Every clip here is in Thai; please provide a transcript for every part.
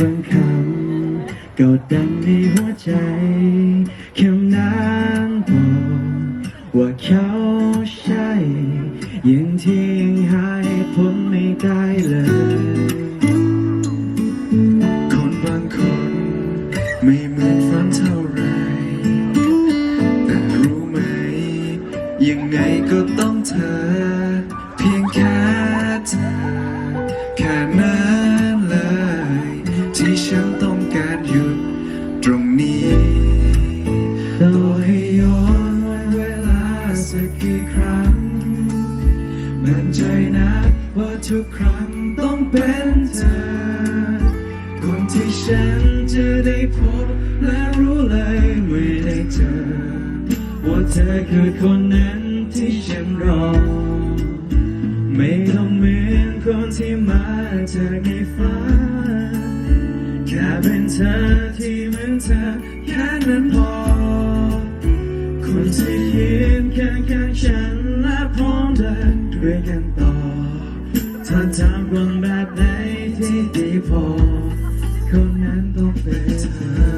บางคำก็ดังในหัวใจแค่นั้นบอกว่าเขาใช่ยังที่ยังหายพ้นไม่ได้เลย คนบางคนไม่เหมือนฝันเท่าไร แต่รู้ไหม ยังไงก็ต้องเธอ ตรงนี้ต่อให้ย้อนวันเวลาสักกี่ครั้ง มั่นใจนะว่าทุกครั้งต้องเป็นเธอ คนที่ฉันจะได้พบและรู้เลยไม่ได้เจอ ว่าเธอคือคนนั้นที่ฉันรอ ไม่ต้องเหมือนคนที่มาจากในฝัน เป็นเธอที่เหมือนเธอแค่นั้นพอ คนที่ยืนข้างข้างๆฉันและพร้อมเดินด้วยกันต่อ ถ้าทำคนแบบไหนที่ดีพอ คนนั้นต้องเป็นเธอ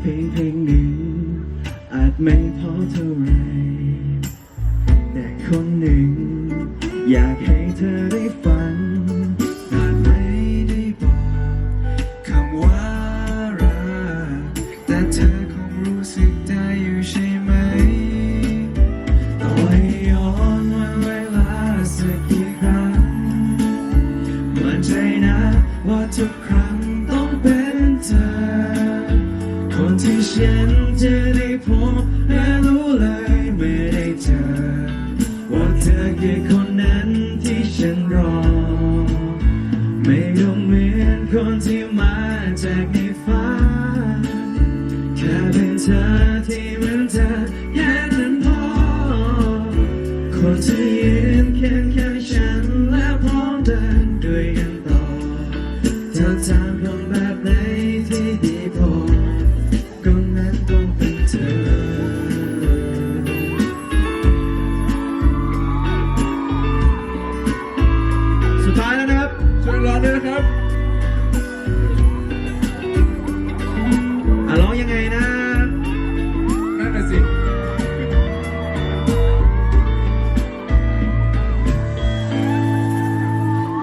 เพลงเพลงหนึ่งอาจไม่พอเท่าไรแต่คนหนึ่ง อยากให้เธอได้ฟังอาจไม่ได้บอกคำว่ารักแต่เธอคงรู้สึกได้อยู่ใช่ไหมต่อให้ย้อนวันเวลาสักกี่ครั้งมั่นใจนะว่าทุกครั้งต้องเป็นเธอ คนที่ฉันจะได้พบและรู้เลยไม่ได้เจอ ว่าเธอคือคนนั้นที่ฉันรอ ไม่ต้องเหมือนคนที่มาจากในฝันแค่เป็นเธอที่เหมือนเธอแค่นั้นพอ คนที่ยืนเคียงข้างฉันและพร้อมเดินด้วยกันต่อเธอทำคนแบบไหน ช่วยร้องด้วยนะครับอะร้องยังไงนะนั่นน่ะสิ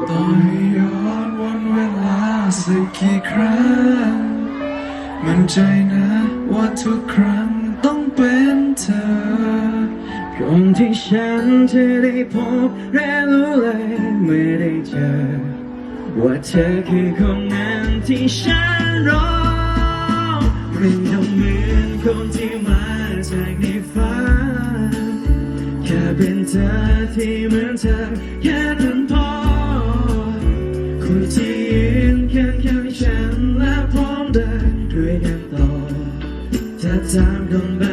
ต่อให้ย้อนวันเวลาสักกี่ครั้ง มันใจนะว่าทุกครั้งต้องเป็นเธอคนที่ฉันจะได้พบและรู้เลยไม่ได้เจอ ว่าเธอคือคนนั้นที่ฉันรอไม่ต้องเหมือนคนที่มาจากในฝันแค่เป็นเธอที่เหมือนเธอแค่นั้นพอคนที่ยืนข้างข้างฉันและพร้อมเดินด้วยกันต่อถ้าทำคนแบบ